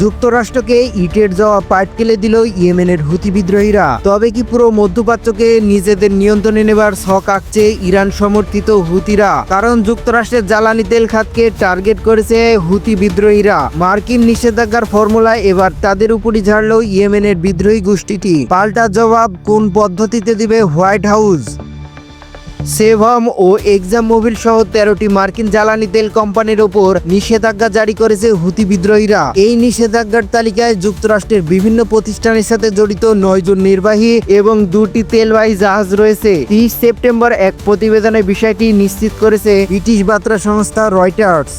যুক্তরাষ্ট্রকে ইটের যাওয়া পাটকেলে দিল ইয়েমেনের হুতি বিদ্রোহীরা। তবে কি পুরো মধ্যপ্রাচ্যকে নিজেদের নিয়ন্ত্রণে নেবার ছক আঁকছে ইরান সমর্থিত হুতিরা? কারণ যুক্তরাষ্ট্রের জ্বালানি তেল খাতকে টার্গেট করেছে হুতি বিদ্রোহীরা। মার্কিন নিষেধাজ্ঞার ফর্মুলায় এবার তাদের উপরই ঝাড়ল ইয়েমেনের বিদ্রোহী গোষ্ঠীটি। পাল্টা জবাব কোন পদ্ধতিতে দিবে হোয়াইট হাউস? সেভম ও এক্সাম মোবিল সহ তেরোটি মার্কিন জ্বালানি তেল কোম্পানির ওপর নিষেধাজ্ঞা জারি করেছে হুতি বিদ্রোহীরা। এই নিষেধাজ্ঞার তালিকায় যুক্তরাষ্ট্রের বিভিন্ন প্রতিষ্ঠানের সাথে জড়িত নয়জন নির্বাহী এবং দুটি তেলবাহী জাহাজ রয়েছে। তিরিশ সেপ্টেম্বর এক প্রতিবেদনে বিষয়টি নিশ্চিত করেছে ব্রিটিশ বার্তা সংস্থা রয়টার্স।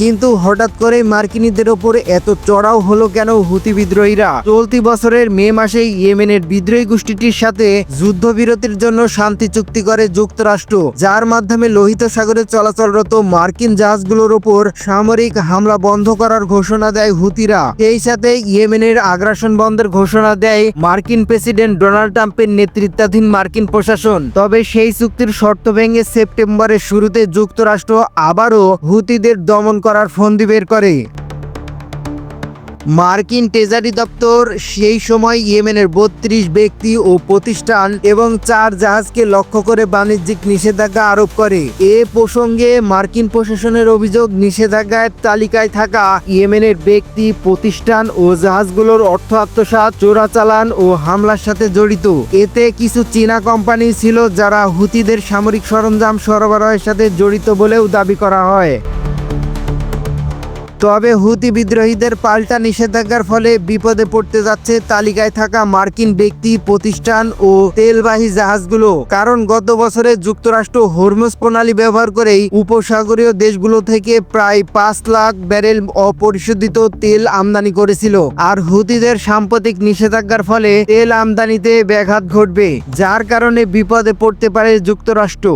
কিন্তু হঠাৎ করে মার্কিনীদের ওপর এত চড়াও হলো কেন হুতি বিদ্রোহীরা? চলতি বছরের মে মাসেই ইয়েমেনের বিদ্রোহী গোষ্ঠীটির সাথে যুদ্ধবিরতির জন্য শান্তি চুক্তি করে যুক্তরাষ্ট্র, যার মাধ্যমে লোহিত সাগরে চলাচলরত মার্কিন জাহাজগুলোর ওপর সামরিক হামলা বন্ধ করার ঘোষণা দেয় হুতিরা। সেই সাথে ইয়েমেনের আগ্রাসন বন্ধের ঘোষণা দেয় মার্কিন প্রেসিডেন্ট ডোনাল্ড ট্রাম্পের নেতৃত্বাধীন মার্কিন প্রশাসন। তবে সেই চুক্তির শর্ত ভেঙে সেপ্টেম্বরের শুরুতে যুক্তরাষ্ট্র আবারও হুতিদের দমন করার ফন্দি বের করে। মার্কিন ট্রেজারি দপ্তর সেই সময় ইয়েমেনের বত্রিশ ব্যক্তি ও প্রতিষ্ঠান এবং চার জাহাজকে লক্ষ্য করে বাণিজ্যিক নিষেধাজ্ঞা আরোপ করে। এ প্রসঙ্গে মার্কিন প্রশাসনের অভিযোগ, নিষেধাজ্ঞার তালিকায় থাকা ইয়েমেনের ব্যক্তি, প্রতিষ্ঠান ও জাহাজগুলোর অর্থ আত্মসাৎ, চোরাচালান ও হামলার সাথে জড়িত। এতে কিছু চীনা কোম্পানি ছিল যারা হুতিদের সামরিক সরঞ্জাম সরবরাহের সাথে জড়িত বলেও দাবি করা হয়। তবে হুতি বিদ্রোহীদের পাল্টা নিষেধাজ্ঞার ফলে বিপদে পড়তে যাচ্ছে তালিকায় থাকা মার্কিন ব্যক্তি, প্রতিষ্ঠান ও তেলবাহী জাহাজগুলো। কারণ গত বছরে যুক্তরাষ্ট্র হরমুজ প্রণালী ব্যবহার করেই উপসাগরীয় দেশগুলো থেকে প্রায় পাঁচ লাখ ব্যারেল অপরিশোধিত তেল আমদানি করেছিল। আর হুতিদের সাম্প্রতিক নিষেধাজ্ঞার ফলে তেল আমদানিতে ব্যাঘাত ঘটবে, যার কারণে বিপদে পড়তে পারে যুক্তরাষ্ট্র।